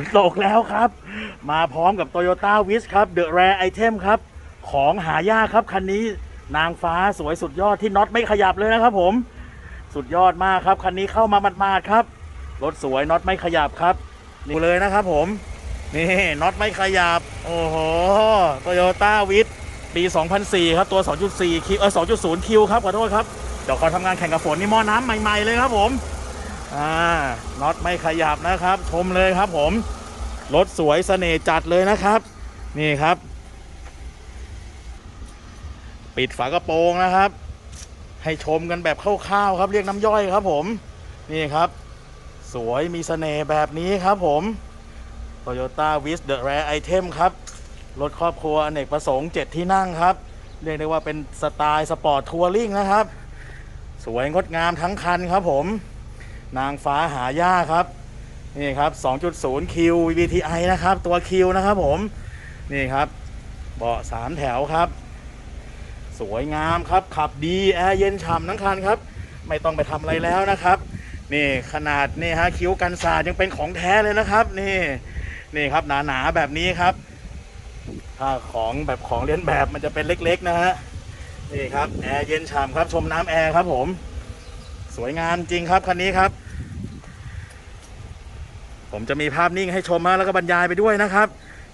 นตกแล้วครับ มาพร้อมกับ Toyota w i s ครับ The Rare Item ครับ ของหายากครับ คันนี้นางฟ้าสวยสุดยอดที่น็อตไม่ขยับเลยนะครับผม สุดยอดมากครับ คันนี้เข้ามามาดๆครับ รถสวยน็อตไม่ขยับครับนี่เลยนะครับผม นี่น็อตไม่ขยับ โอ้โห Toyota w i s ปี 2004 ครับ ตัว 2.4 คิวเออ2.0 คิวครับ ขอโทษครับ เดี๋ยวขอทำงานแข่งกับฝนนี่หม้อน้ำใหม่ ๆ เลยครับผม อ่าน็อตไม่ขยับนะครับ ชมเลยครับผมรถสวยเสน่ห์จัดเลยนะครับ นี่ครับ ปิดฝากระโปรงนะครับ ให้ชมกันแบบคร่าวๆครับเรียกน้ำย่อยครับผม นี่ครับ สวยมีเสน่ห์แบบนี้ครับผม Toyota w i s The Rare Item ครับ รถครอบครัวอเนกประสงค์ 7 ที่นั่งครับ เรียกได้ว่าเป็นสไตล์สปอร์ตทัวริงนะครับ สวยงดงามทั้งคันครับผม นางฟ้าหายากครับ นี่ครับ 2.0 Q VVTi นะครับ ตัว Q นะครับผม นี่ครับ เบาะสามแถวครับ สวยงามครับ ขับดีแอร์เย็นฉ่ำทั้งคันครับ ไม่ต้องไปทำอะไรแล้วนะครับ นี่ขนาดนี่ฮะคิ้วกันสาดยังเป็นของแท้เลยนะครับ นี่นี่ครับหนาๆแบบนี้ครับ ถ้าของแบบของเลียนแบบมันจะเป็นเล็กๆนะฮะนี่ครับแอร์เย็นฉ่ำครับชมน้ำแอร์ครับผม สวยงามจริงครับคันนี้ครับ ผมจะมีภาพนิ่งให้ชมมาแล้วก็บรรยายไปด้วยนะครับ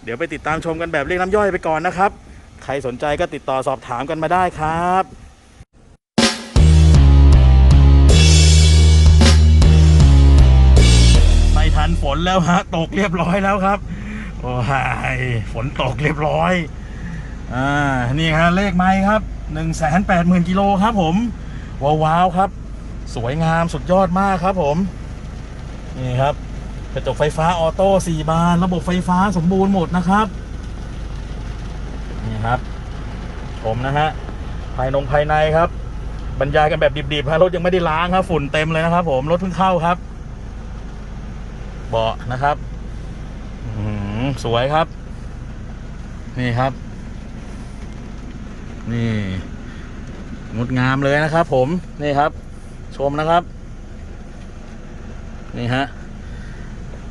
เดี๋ยวไปติดตามชมกันแบบเรียกน้ำย่อยไปก่อนนะครับ ใครสนใจก็ติดต่อสอบถามกันมาได้ครับไม่ทันฝนแล้วฮะตกเรียบร้อยแล้วครับ โอ้ยฝนตกเรียบร้อยอ่านี่ครับเลขไม้ครับ1นึ่งแสนแปดหมื่นกิโลครับผม ว้าวๆครับ สวยงามสุดยอดมากครับผม นี่ครับกระจกไฟฟ้าออโต้สี่บาน ระบบไฟฟ้าสมบูรณ์หมดนะครับ นี่ครับชมนะฮะ ภายนงภายในครับ บรรยายกันแบบดิบๆฮะรถยังไม่ได้ล้างครับ ฝุ่นเต็มเลยนะครับ ผม รถเพิ่งเข้าครับ เบาะนะครับอื้อหือสวยครับ นี่ครับ นี่งดงามเลยนะครับ ผม นี่ครับ ชมนะครับ นี่ฮะ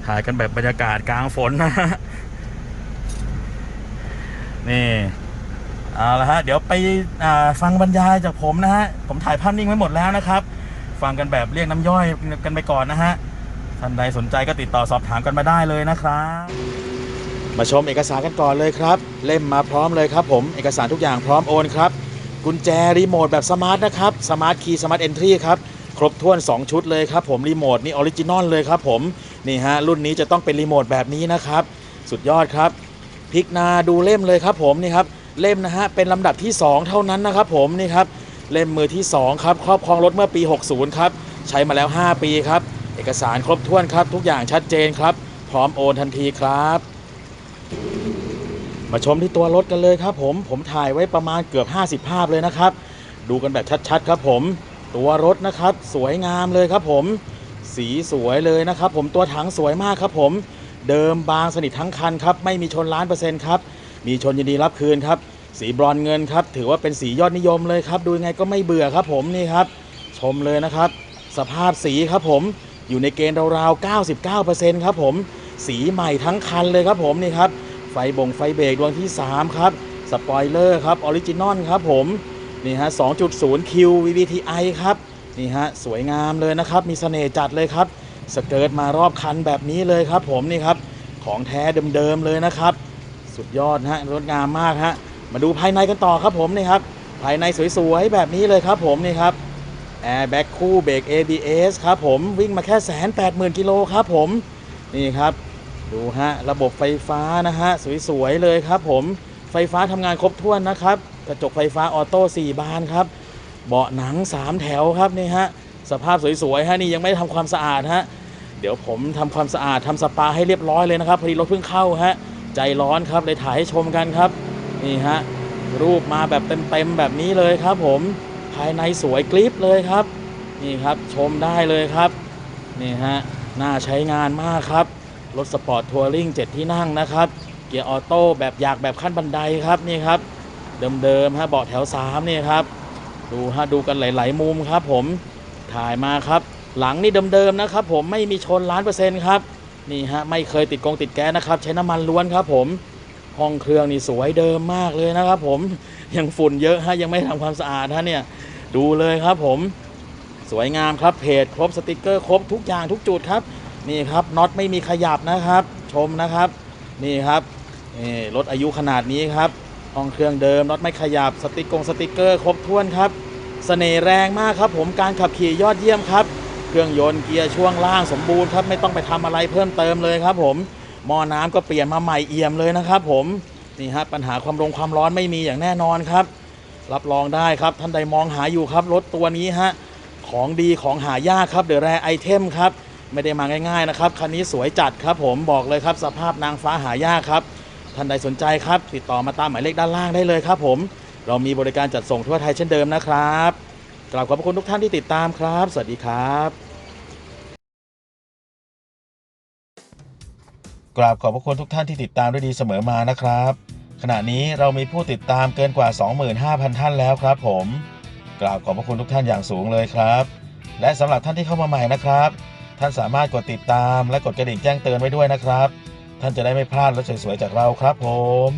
ถ่ายกันแบบบรรยากาศกลางฝนนะฮะ นี่เอาละฮะ เดี๋ยวไปฟังบรรยายจากผมนะฮะ ผมถ่ายภาพนิ่งไว้หมดแล้วนะครับ ฟังกันแบบเรียกน้ำย่อยกันไปก่อนนะฮะ ท่านใดสนใจก็ติดต่อสอบถามกันมาได้เลยนะครับ มาชมเอกสารกันก่อนเลยครับ เล่มมาพร้อมเลยครับผม เอกสารทุกอย่างพร้อมโอนครับ กุญแจรีโมทแบบสมาร์ทนะครับสมาร์ทคีย์สมาร์ทเอนทรีครับครบถ้วน 2 ชุดเลยครับผมรีโมทนี่ออริจินอลเลยครับผมนี่ฮะรุ่นนี้จะต้องเป็นรีโมทแบบนี้นะครับ สุดยอดครับพลิกนาดูเล่มเลยครับผมนี่ครับเล่มนะฮะเป็นลำดับที่ 2 เท่านั้นนะครับผมนี่ครับเล่มมือที่ 2 ครับ ครอบครองรถเมื่อปี 60 ครับ ใช้มาแล้ว 5 ปีครับ เอกสารครบถ้วนครับ ทุกอย่างชัดเจนครับ พร้อมโอนทันทีครับ มาชมที่ตัวรถกันเลยครับผมผมถ่ายไว้ประมาณเกือบ 50 ภาพเลยนะครับ ดูกันแบบชัดๆครับผม ตัวรถนะครับ สวยงามเลยครับผม สีสวยเลยนะครับ ผมตัวถังสวยมากครับผม เดิมบางสนิททั้งคันครับ ไม่มีชนล้านเปอร์เซ็นต์ครับมีชนยินดีรับคืนครับสีบรอนเงินครับ ถือว่าเป็นสียอดนิยมเลยครับ ดูยังไงก็ไม่เบื่อครับผมนี่ครับ ชมเลยนะครับ สภาพสีครับผมอยู่ในเกณฑ์ราวๆ 99%ครับผม สีใหม่ทั้งคันเลยครับผมนี่ครับ ฟบ่งไฟเบรกดวงที่ 3 ครับ สปอยเลอร์ครับออริจินอลครับผม นี่ฮะ 2.0 Q VVTi ครับ นี่ฮะ สวยงามเลยนะครับ มีเสน่ห์จัดเลยครับ สเกิร์ตมารอบคันแบบนี้เลยครับผมนี่ครับ ของแท้เดิมๆเลยนะครับ สุดยอดฮะรถงามมากฮะ มาดูภายในกันต่อครับผมนี่ครับ ภายในสวยๆแบบนี้เลยครับผมนี่ครับแอร์แบ็กคู่เบรก ABS ครับผมวิ่งมาแค่แสนแปดหมื่นกิโลครับผมนี่ครับ ดูฮะระบบไฟฟ้านะฮะสวยๆเลยครับ ผมไฟฟ้าทำงานครบถ้วนนะครับกระจกไฟฟ้าออโต้4บานครับ เบาะหนัง 3 แถวครับนี่ฮะสภาพสวยๆฮะนี่ยังไม่ได้ทำความสะอาดฮะเดี๋ยวผมทำความสะอาดทำสปาให้เรียบร้อยเลยนะครับพอดีรถเพิ่งเข้าฮะใจร้อนครับเลยถ่ายให้ชมกันครับนี่ฮะรูปมาแบบเต็มๆแบบนี้เลยครับ ผมภายในสวยกริปเลยครับนี่ครับชมได้เลยครับนี่ฮะน่าใช้งานมากครับ รถสปอร์ตทัวริง7ที่นั่งนะครับ เกียร์ออโต้แบบอยากแบบขั้นบันไดครับนี่ครับ เดิมๆฮะเบาะแถว3นี่ครับ ดูฮะดูกันหลาย ๆ มุมครับ ผมถ่ายมาครับ หลังนี่เดิมๆนะครับ ผมไม่มีชนล้านเปอร์เซ็นต์ครับนี่ฮะไม่เคยติดกองติดแก๊สนะครับ ใช้น้ำมันล้วนครับ ผมห้องเครื่องนี่สวยเดิมมากเลยนะครับ ผมยังฝุ่นเยอะฮะยังไม่ทำความสะอาดฮะเนี่ยดูเลยครับผมสวยงามครับเพจครบสติกเกอร์ครบทุกอย่างทุกจุดครับ นี่ครับน็อตไม่มีขยับนะครับ ชมนะครับ นี่ครับนี่รถอายุขนาดนี้ครับห้องเครื่องเดิมน็อตไม่ขยับสติกงสติกเกอร์ครบถ้วนครับเสน่ห์แรงมากครับ ผมการขับขี่ยอดเยี่ยมครับ เครื่องยนต์เกียร์ช่วงล่างสมบูรณ์ครับไม่ต้องไปทำอะไรเพิ่มเติมเลยครับ ผมหม้อน้ำก็เปลี่ยนมาใหม่เอี่ยมเลยนะครับ ผมนี่ฮะปัญหาความรงความร้อนไม่มีอย่างแน่นอนครับ รับรองได้ครับท่านใดมองหาอยู่ครับรถตัวนี้ฮะของดีของหายากครับเดอะแรไอเทมครับ ไม่ได้มาง่ายๆนะครับคันนี้สวยจัดครับผมบอกเลยครับ สภาพนางฟ้าหายากครับท่านใดสนใจครับ ติดต่อมาตามหมายเลขด้านล่างได้เลยครับผม เรามีบริการจัดส่งทั่วไทยเช่นเดิมนะครับกราบขอบพระคุณทุกท่านที่ติดตามครับ สวัสดีครับกราบขอบพระคุณทุกท่านที่ติดตามด้วยดีเสมอมานะครับ ขณะนี้เรามีผู้ติดตามเกินกว่า 25,000 ท่านแล้วครับ ผมกราบขอบพระคุณทุกท่านอย่างสูงเลยครับ และสำหรับท่านที่เข้ามาใหม่นะครับ ท่านสามารถกดติดตามและกดกระดิ่งแจ้งเตือนไว้ด้วยนะครับ ท่านจะได้ไม่พลาดรถสวยๆจากเราครับผม